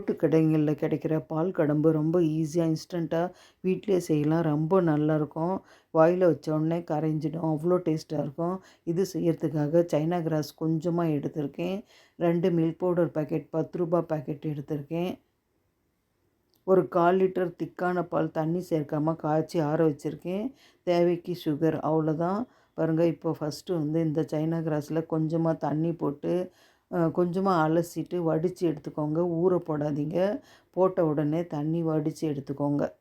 Road கடைங்களில் கிடைக்கிற பால் கடம்பு ரொம்ப ஈஸியாக இன்ஸ்டண்ட்டாக வீட்டிலே செய்யலாம். ரொம்ப நல்லாயிருக்கும். வாயில் வச்சோடனே கரைஞ்சிடும். அவ்வளோ டேஸ்ட்டாக இருக்கும். இது செய்யறதுக்காக சைனா கிராஸ் கொஞ்சமாக எடுத்திருக்கேன். ரெண்டு மில்க் பவுடர் பாக்கெட் பத்து ரூபாய் பாக்கெட் எடுத்திருக்கேன். ஒரு கால் லிட்டர் திக்கான பால் தண்ணி சேர்க்காம காய்ச்சி ஆற வச்சுருக்கேன். தேவைக்கு சுகர் அவ்வளோதான். பாருங்கள் இப்போ ஃபஸ்ட்டு வந்து இந்த சைனா கிராஸில் கொஞ்சமாக தண்ணி போட்டு கொஞ்சமாக அலசிட்டு வடித்து எடுத்துக்கோங்க. ஊற போடாதீங்க. போட்ட உடனே தண்ணி வடித்து எடுத்துக்கோங்க.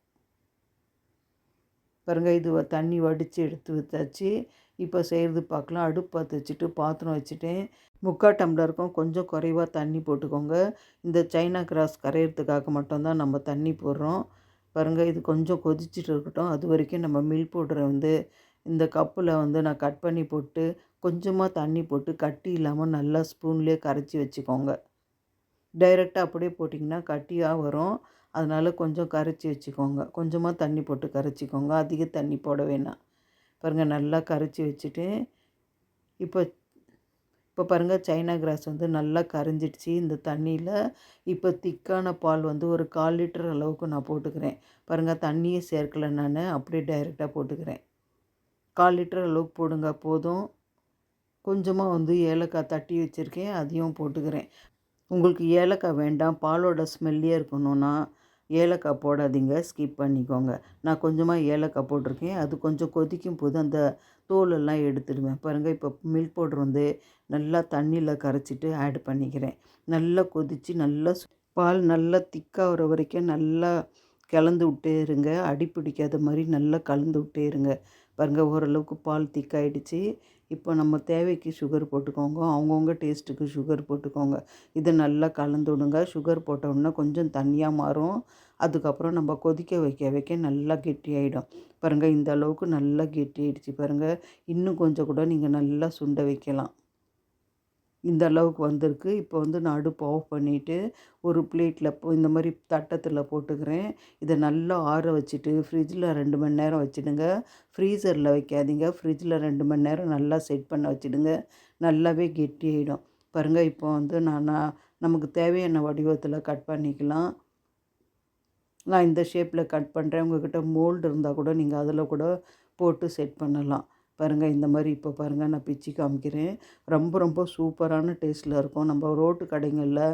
பாருங்கள் இது வ- தண்ணி வடித்து எடுத்து வச்சாச்சு. இப்போ செய்கிறது பார்க்கலாம் அடுப்பு பற்ற வச்சுட்டு பாத்திரம் வச்சுட்டேன். முக்கால் டம்ளருக்கும் கொஞ்சம் குறைவாக தண்ணி போட்டுக்கோங்க. இந்த சைனா கிராஸ் கரையிறதுக்காக மட்டும்தான் நம்ம தண்ணி போடுறோம். பாருங்கள் இது கொஞ்சம் கொதிச்சுட்டு இருக்கட்டும். அது வரைக்கும் நம்ம மில்க் பவுடரை வந்து இந்த கப்பில் வந்து நான் கட் பண்ணி போட்டு கொஞ்சமாக தண்ணி போட்டு கட்டி இல்லாமல் நல்லா ஸ்பூன்லேயே கரைச்சி வச்சுக்கோங்க. டைரெக்டாக அப்படியே போட்டிங்கன்னா கட்டியாக வரும். அதனால் கொஞ்சம் கரைச்சி வச்சுக்கோங்க. கொஞ்சமாக தண்ணி போட்டு கரைச்சிக்கோங்க. அதிக தண்ணி போட வேணாம். பாருங்கள் நல்லா கரைச்சி வச்சுட்டு இப்போ இப்போ பாருங்கள் சைனா கிராஸ் வந்து நல்லா கரைஞ்சிடுச்சு இந்த தண்ணியில். இப்போ திக்கான பால் வந்து ஒரு கால் லிட்டர் அளவுக்கு நான் போட்டுக்கிறேன். பாருங்கள் தண்ணியே சேர்க்கலை நான். அப்படியே டைரெக்டாக போட்டுக்கிறேன். கால் லிட்டர் அளவுக்கு போடுங்க போதும். கொஞ்சமாக வந்து ஏலக்காய் தட்டி வச்சுருக்கேன் அதையும் போட்டுக்கிறேன். உங்களுக்கு ஏலக்காய் வேண்டாம் பாலோட ஸ்மெல்லே இருக்கணும்னா ஏலக்காய் போடாதீங்க ஸ்கிப் பண்ணிக்கோங்க. நான் கொஞ்சமாக ஏலக்காய் போட்டிருக்கேன் அது கொஞ்சம் கொதிக்கும் போது அந்த தோலெல்லாம் எடுத்துடுவேன். பாருங்கள் இப்போ மில்க் பவுடர் வந்து நல்லா தண்ணியில் கரைச்சிட்டு ஆட் பண்ணிக்கிறேன். நல்லா கொதித்து நல்லா பால் நல்லா திக்காகிற வரைக்கும் நல்லா கலந்து விட்டே இருங்க. அடி பிடிக்காத மாதிரி நல்லா கலந்து விட்டே இருங்க. பாருங்கள் ஓரளவுக்கு பால் திக்காயிடுச்சு இப்போ நம்ம தேவைக்கு சுகர் போட்டுக்கோங்க அவங்கவுங்க டேஸ்ட்டுக்கு சுகர் போட்டுக்கோங்க. இதை நல்லா கலந்து விடுங்க சுகர் போட்ட கொஞ்சம் தண்ணியாக மாறும். அதுக்கப்புறம் நம்ம கொதிக்க வைக்க வைக்க நல்லா கெட்டியாயிடும். பாருங்கள் இந்த அளவுக்கு நல்லா கெட்டியாயிடுச்சு பாருங்கள் இன்னும் கொஞ்சம் கூட நீங்கள் நல்லா சுண்ட வைக்கலாம். இந்த அளவுக்கு வந்திருக்கு. இப்போ வந்து நான் அடுப்பு ஆஃப் பண்ணிவிட்டு ஒரு பிளேட்டில் இந்த மாதிரி தட்டத்தில் போட்டுக்கிறேன். இதை நல்லா ஆற வச்சுட்டு ஃப்ரிட்ஜில் ரெண்டு மணி நேரம் வச்சுடுங்க. ஃப்ரீசரில் வைக்காதீங்க. ஃப்ரிட்ஜில் ரெண்டு மணி நேரம் நல்லா செட் பண்ண வச்சுடுங்க. நல்லாவே கெட்டியாயிடும். பாருங்கள் இப்போ வந்து நான் நான் நமக்கு தேவையான வடிவத்தில் கட் பண்ணிக்கலாம். நான் இந்த ஷேப்பில் கட் பண்ணுறேன் உங்கள்கிட்ட மோல்டு இருந்தால் கூட நீங்கள் அதில் கூட போட்டு செட் பண்ணலாம். பாருங்கள் இந்த மாதிரி இப்போ பாருங்கள் நான் பிச்சு காமிக்கிறேன். ரொம்ப ரொம்ப சூப்பரான டேஸ்ட்டில் இருக்கும். நம்ம ரோட்டு கடைகளில்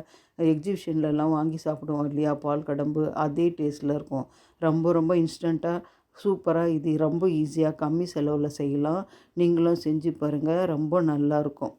எக்ஸிபிஷன்லலாம் வாங்கி சாப்பிடுவோம் இல்லையா? பால் கடம்பு அதே டேஸ்ட்டில் இருக்கும். ரொம்ப ரொம்ப இன்ஸ்டண்ட்டாக சூப்பராக இது. ரொம்ப ஈஸியாக கம்மி செலவில் செய்யலாம். நீங்களும் செஞ்சு பாருங்கள் ரொம்ப நல்லாயிருக்கும்